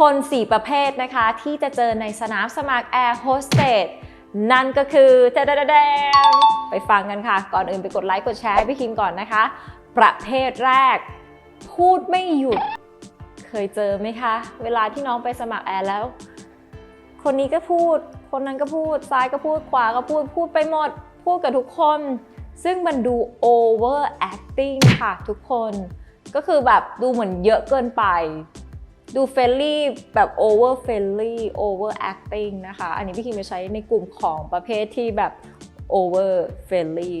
คน 4 ประเภทนะคะ ที่จะเจอในสนามสมัครแอร์โฮสเตสนั่นก็คือแดดไปฟังกันค่ะ ก่อนอื่นไปกดไลค์กดแชร์ให้พี่คิมก่อนนะคะ ประเภทแรก พูดไม่หยุด เคยเจอไหมคะ เวลาที่น้องไปสมัครแอร์แล้ว คนนี้ก็พูด คนนั้นก็พูด ซ้ายก็พูด ขวาก็พูด พูดไปหมด พูดกับทุกคน ซึ่งมันดู over acting ค่ะทุกคน ก็คือแบบดูเหมือนเยอะเกินไป ดูเฟลลี่แบบ over friendly over acting นะคะ อันนี้พี่คิมจะใช้ในกลุ่มของประเภทที่แบบ over friendly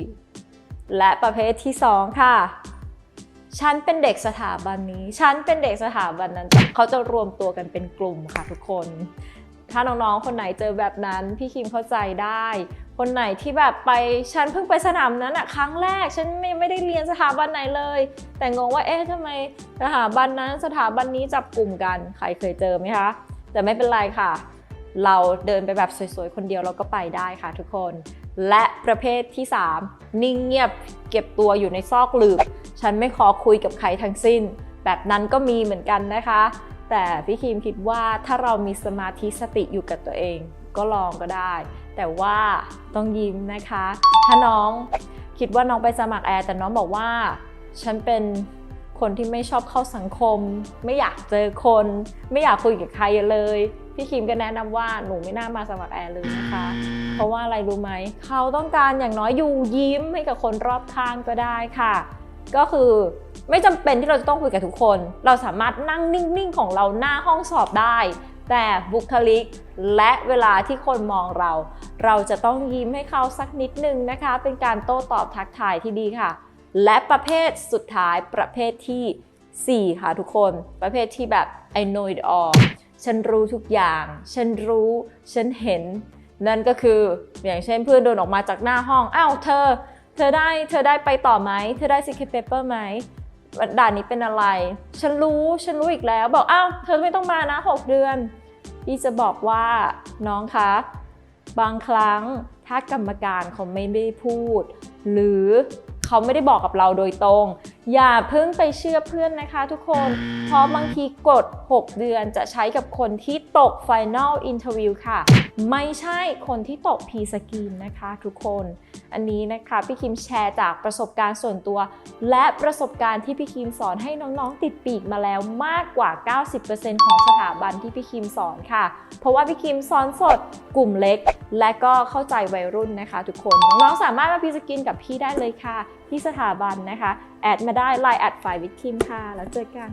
และประเภทที่ 2 ค่ะ ฉันเป็นเด็กสถาบันนี้ ฉันเป็นเด็กสถาบันนั้น เขาจะรวมตัวกันเป็นกลุ่มค่ะทุกคน ถ้าน้องๆ คนไหนเจอแบบนั้น พี่คิมเข้าใจได้ คนไหนที่แบบไปฉันเพิ่งไปสนามนั้นอะครั้งแรกฉันไม่ไม่ได้เรียนสถาบันไหนเลย แต่งงว่าเอ๊ะทำไมสถาบันนั้นสถาบันนี้จับกลุ่มกันใครเคยเจอไหมคะ แต่ไม่เป็นไรค่ะ เราเดินไปแบบสวยๆ คนเดียวเราก็ไปได้ค่ะทุกคน และประเภทที่ 3 นิ่งเงียบเก็บตัวอยู่ในซอกหลืบ ฉันไม่ขอคุยกับใครทั้งสิ้น แบบนั้นก็มีเหมือนกันนะคะ แต่พี่คิมคิดว่าถ้าเรามีสมาธิสติอยู่กับตัวเอง ก็ลองก็ได้ แต่ว่าต้องยิ้มนะคะ ถ้าน้องคิดว่าน้องไปสมัครแอร์แต่น้องบอกว่า ฉันเป็นคนที่ไม่ชอบเข้าสังคม ไม่อยากเจอคน ไม่อยากคุยกับใครเลย พี่คิมก็แนะนำว่าหนูไม่น่ามาสมัครแอร์เลยนะคะ เพราะว่าอะไรรู้ไหม เขาต้องการอย่างน้อยอยู่ยิ้มให้กับคนรอบข้างก็ได้ค่ะ ก็คือไม่จำเป็นที่เราจะต้องคุยกับทุกคน เราสามารถนั่งนิ่งๆของเราหน้าห้องสอบได้ แต่บุคลิกและเวลาที่คนมองเรา เราจะต้องยิ้มให้เขาสักนิดนึงนะคะ เป็นการโต้ตอบทักทายที่ดีค่ะ และประเภทสุดท้ายประเภททีสี่ 4 ค่ะทุกคน ประเภทที่แบบ I know it all ฉันรู้ทุกอย่าง ฉันรู้ ฉันเห็น นั่นก็คืออย่างเช่นเพื่อนเดินออกมาจากหน้าห้อง อ้าวเธอ เธอได้ เธอได้ไปต่อไหม เธอได้ secret paper ไหมด่านนี้เป็นอะไร ฉันรู้ ฉันรู้อีกแล้ว บอก อ้าว เธอไม่ต้องมานะ 6 เดือน พี่จะบอกว่าน้องคะบางครั้งถ้ากรรมการเขาไม่ได้พูด หรือเขาไม่ได้บอกกับเราโดยตรง อย่าเพิ่งไปเชื่อเพื่อนนะคะทุกคน เพราะบางทีกฎ 6 เดือนจะใช้กับคนที่ตก Final Interview ค่ะ ไม่ใช่คนที่ตก P Screen นะคะทุกคน อันนี้นะคะพี่คิมแชร์จากประสบการณ์ส่วนตัว และประสบการณ์ที่พี่คิมสอนให้น้องๆติดปีกมาแล้วมากกว่า 90%ของสถาบันที่พี่คิมสอนค่ะ เพราะว่าพี่คิมสอนสดกลุ่มเล็ก และก็เข้าใจวัยรุ่นนะคะ ทุกคนน้องๆสามารถมาพีสกินกับพี่ได้เลยค่ะ ที่สถาบันนะคะแอดมาได้ Line แอดฝ่ายวิทคิมค่ะ แล้วเจอกัน